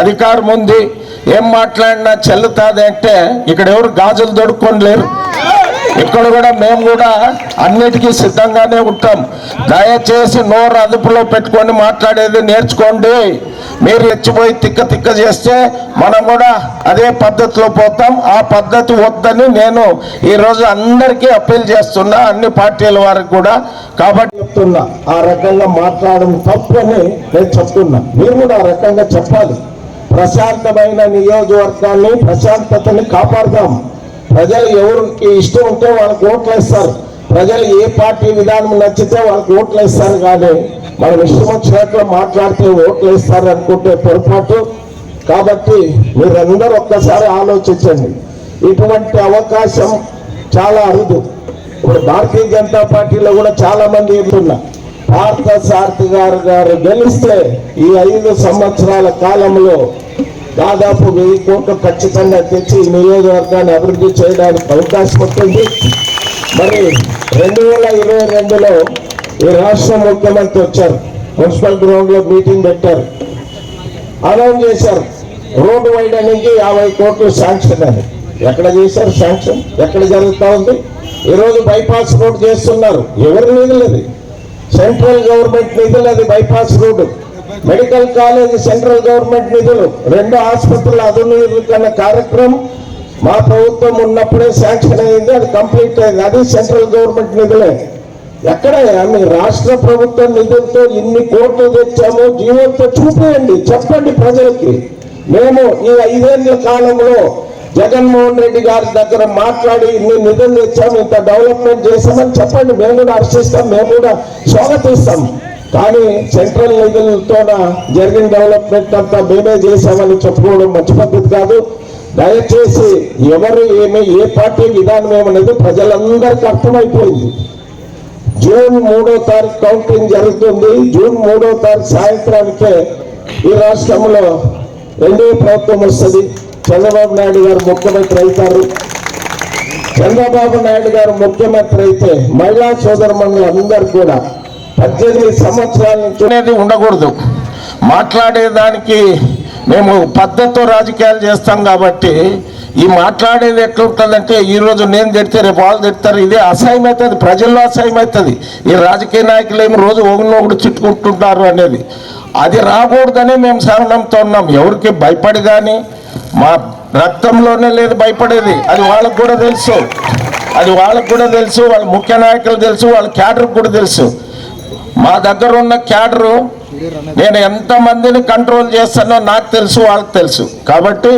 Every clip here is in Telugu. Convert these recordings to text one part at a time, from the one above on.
అధికారం ఉంది. ఏం మాట్లాడినా చెల్లుతాది అంటే ఇక్కడ ఎవరు గాజులు దొడుక్కొని లేరు. ఇక్కడ కూడా మేము కూడా అన్నిటికీ సిద్ధంగానే ఉంటాం. దయచేసి నోరు అదుపులో పెట్టుకొని మాట్లాడేది నేర్చుకోండి. మీరు రెచ్చిపోయి తిక్క తిక్క చేస్తే మనం కూడా అదే పద్ధతిలో పోతాం. ఆ పద్ధతి వద్దని నేను ఈరోజు అందరికీ అప్పీల్ చేస్తున్నా అన్ని పార్టీల వారికి కూడా. కాబట్టి చెప్తున్నా ఆ రకంగా మాట్లాడడం తప్పు అని నేను చెప్తున్నా. మీరు కూడా ఆ రకంగా చెప్పాలి. ప్రశాంతమైన నియోజకవర్గాన్ని ప్రశాంతతని కాపాడదాం. ప్రజలు ఎవరికి ఇష్టం ఉంటే వాళ్ళకి ఓట్లు వేస్తారు ప్రజలు ఏ పార్టీ విధానం నచ్చితే వాళ్ళకి ఓట్లు వేస్తారు కానీ మనం ఇష్టం వచ్చినట్లు మాట్లాడితే ఓట్లు వేస్తారు అనుకుంటే పొరపాటు. కాబట్టి మీరందరూ ఒక్కసారి ఆలోచించండి. ఇటువంటి అవకాశం చాలా అరుదు. ఇప్పుడు భారతీయ జనతా పార్టీలో కూడా చాలా మంది ఉంటున్నారు పార్థ సారథి గారు గారు గెలిస్తే ఈ ఐదు సంవత్సరాల కాలంలో దాదాపు వెయ్యి కోట్లు ఖచ్చితంగా తెచ్చి నియోజకవర్గాన్ని అభివృద్ధి చేయడానికి అవకాశం ఉంటుంది మరి రెండు వేల ఇరవై రెండులో ఈ రాష్ట్ర ముఖ్యమంత్రి వచ్చారు. మున్సిపల్ గ్రౌండ్లో మీటింగ్ పెట్టారు. అనౌన్స్ చేశారు. రోడ్డు వేయడానికి యాభై కోట్లు శాంక్షన్ అని. ఎక్కడ చేశారు శాంక్షన్? ఎక్కడ జరుగుతూ ఉంది? ఈరోజు బైపాస్ రోడ్ చేస్తున్నారు. ఎవరి నిధులు అది సెంట్రల్ గవర్నమెంట్ నిధులు అది bypass road. Medical college central government నిధులు రెండు ఆసుపత్రుల ఆధునీకరణ కార్యక్రమం మా ప్రభుత్వం ఉన్నప్పుడే శాంక్షన్ అయింది అది కంప్లీట్ అయింది. అది సెంట్రల్ గవర్నమెంట్ నిధులే. ఎక్కడ మీ రాష్ట్ర ప్రభుత్వ నిధులతో ఇన్ని కోట్లు తెచ్చామో జీవోతో చూపేయండి చెప్పండి ప్రజలకి. మేము ఈ ఐదేళ్ళ కాలంలో జగన్మోహన్ రెడ్డి గారి దగ్గర మాట్లాడి ఇన్ని నిధులు తెచ్చాము ఇంత డెవలప్మెంట్ చేశామని చెప్పండి. మేము కూడా హర్షిస్తాం మేము కూడా స్వాగతిస్తాం. కానీ సెంట్రల్ నిధులతో జరిగిన డెవలప్మెంట్ అంతా మేమే చేశామని చెప్పుకోవడం మంచి పద్ధతి కాదు. దయచేసి ఎవరు ఏమి ఏ పార్టీ విధానం ఏమనేది ప్రజలందరికీ అర్థమైపోయింది. జూన్ మూడో తారీఖు కౌంటింగ్ జరుగుతుంది. జూన్ మూడో తారీఖు సాయంత్రానికే ఈ రాష్ట్రంలో రెండో ప్రభుత్వం వస్తుంది. చంద్రబాబు నాయుడు గారు ముఖ్యమంత్రి అవుతారు. చంద్రబాబు నాయుడు గారు ముఖ్యమంత్రి అయితే మహిళా సోదరమణులు అందరు కూడా పద్దెనిమిది సంవత్సరాల నుంచి అనేది ఉండకూడదు. మాట్లాడేదానికి మేము పద్ధతితో రాజకీయాలు చేస్తాం కాబట్టి ఈ మాట్లాడేది ఎట్లుంటుందంటే ఈరోజు నేను తిడితే రేపు వాళ్ళు తిడతారు. ఇదే అసహ్యం అవుతుంది ప్రజల్లో అసహ్యం అవుతుంది ఈ రాజకీయ నాయకులు ఏమి రోజు ఒకరినొకడు చుట్టుకుంటుంటారు అనేది. అది రాకూడదని మేము సహనంతో ఉన్నాం. ఎవరికి భయపడి కానీ మా రక్తంలోనే లేదు భయపడేది. అది వాళ్ళకు కూడా తెలుసు. అది వాళ్ళకు కూడా తెలుసు. వాళ్ళ ముఖ్య నాయకులు తెలుసు. వాళ్ళ క్యాడర్కి కూడా తెలుసు. మా దగ్గర ఉన్న క్యాడరు నేను ఎంతమందిని కంట్రోల్ చేస్తానో నాకు తెలుసు వాళ్ళకి తెలుసు. కాబట్టి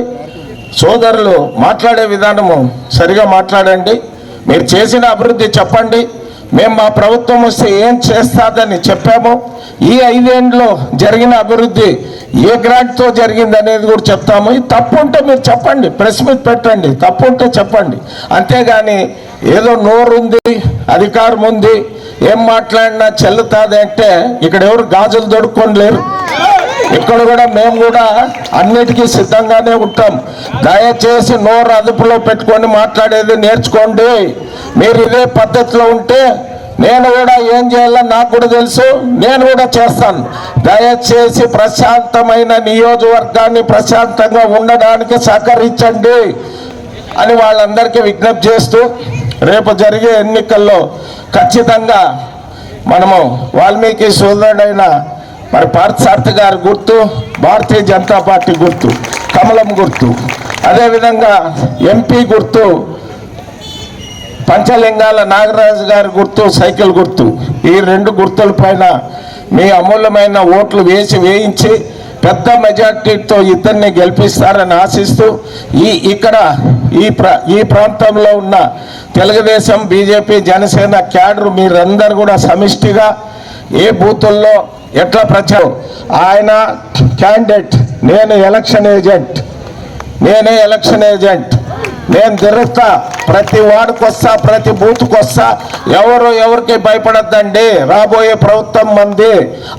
సోదరులు మాట్లాడే విధానము సరిగా మాట్లాడండి. మీరు చేసిన అభివృద్ధి చెప్పండి. మేము మా ప్రభుత్వం వస్తే ఏం చేస్తాదని చెప్పాము. ఈ ఐదేండ్లో జరిగిన అభివృద్ధి ఏ గ్రాంట్తో జరిగింది అనేది కూడా చెప్తాము. తప్పు ఉంటే మీరు చెప్పండి. ప్రెస్ మీట్ పెట్టండి. తప్పు ఉంటే చెప్పండి. అంతేగాని ఏదో నోరుంది అధికారం ఉంది ఏం మాట్లాడినా చెల్లుతాది అంటే ఇక్కడ ఎవరు గాజులు దొడుక్కొని లేరు. ఇక్కడ కూడా మేము కూడా అన్నిటికీ సిద్ధంగానే ఉంటాం. దయచేసి నోరు అదుపులో పెట్టుకొని మాట్లాడేది నేర్చుకోండి. మీరు ఇదే పద్ధతిలో ఉంటే నేను కూడా ఏం చేయాలో నాకు కూడా తెలుసు. నేను కూడా చేస్తాను. దయచేసి ప్రశాంతమైన నియోజకవర్గాన్ని ప్రశాంతంగా ఉండడానికి సహకరించండి అని వాళ్ళందరికీ విజ్ఞప్తి చేస్తూ రేపు జరిగే ఎన్నికల్లో ఖచ్చితంగా మనము వాల్మీకి సోదరుడైన మరి పార్థసారథి గారి గుర్తు భారతీయ జనతా పార్టీ గుర్తు కమలం గుర్తు. అదేవిధంగా ఎంపీ గుర్తు పంచలింగాల నాగరాజు గారి గుర్తు సైకిల్ గుర్తు. ఈ రెండు గుర్తుల పైన మీ అమూల్యమైన ఓట్లు వేసి వేయించి పెద్ద మెజార్టీతో ఇద్దరిని గెలిపిస్తారని ఆశిస్తూ ఈ ఇక్కడ ఈ ఈ ప్రాంతంలో ఉన్న తెలుగుదేశం బీజేపీ జనసేన క్యాడర్ మీరందరూ కూడా సమిష్టిగా ఏ బూతుల్లో ఎట్లా ప్రచారం? ఆయన క్యాండిడేట్ నేను ఎలక్షన్ ఏజెంట్ నేనే ఎలక్షన్ ఏజెంట్ నేను తిరుగుతా ప్రతి వార్డుకు వస్తా ప్రతి బూత్కి వస్తా ఎవరు ఎవరికి భయపడద్దండి. రాబోయే ప్రభుత్వం మంది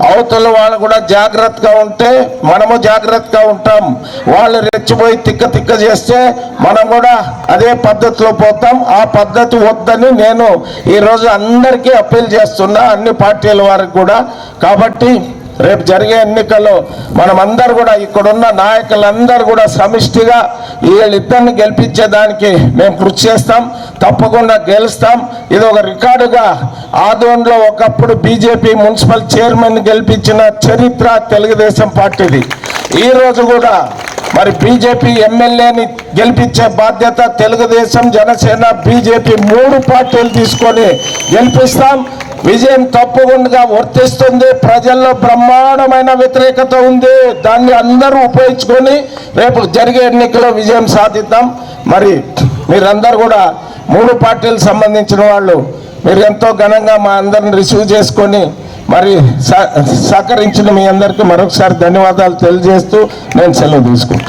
అవతల వాళ్ళు కూడా జాగ్రత్తగా ఉంటే మనము జాగ్రత్తగా ఉంటాం. వాళ్ళు రెచ్చిపోయి తిక్క తిక్క చేస్తే మనం కూడా అదే పద్ధతిలో పోతాం. ఆ పద్ధతి వద్దని నేను ఈరోజు అందరికీ అప్పీల్ చేస్తున్నా అన్ని పార్టీల వారికి కూడా. కాబట్టి రేపు జరిగే ఎన్నికల్లో మనమందరూ కూడా ఇక్కడున్న నాయకులందరూ కూడా సమిష్టిగా వీళ్ళిద్దరిని గెలిపించేదానికి మేము కృషి చేస్తాం తప్పకుండా గెలుస్తాం. ఇది ఒక రికార్డుగా ఆదోన్లో ఒకప్పుడు బీజేపీ మున్సిపల్ చైర్మన్ గెలిపించిన చరిత్ర తెలుగుదేశం పార్టీది. ఈరోజు కూడా మరి బీజేపీ ఎమ్మెల్యేని గెలిపించే బాధ్యత తెలుగుదేశం జనసేన బీజేపీ మూడు పార్టీలు తీసుకొని గెలిపిస్తాం. విజయం తప్పకుండా వర్తిస్తుంది. ప్రజల్లో బ్రహ్మాండమైన వ్యతిరేకత ఉంది. దాన్ని అందరూ ఉపయోగించుకొని రేపు జరిగే ఎన్నికల్లో విజయం సాధిద్దాం. మరి మీరందరూ కూడా మూడు పార్టీలకు సంబంధించిన వాళ్ళు మీరు ఎంతో ఘనంగా మా అందరిని రిసీవ్ చేసుకొని మరి సహకరించిన మీ అందరికీ మరొకసారి ధన్యవాదాలు తెలియజేస్తూ నేను సెలవు తీసుకుంటాను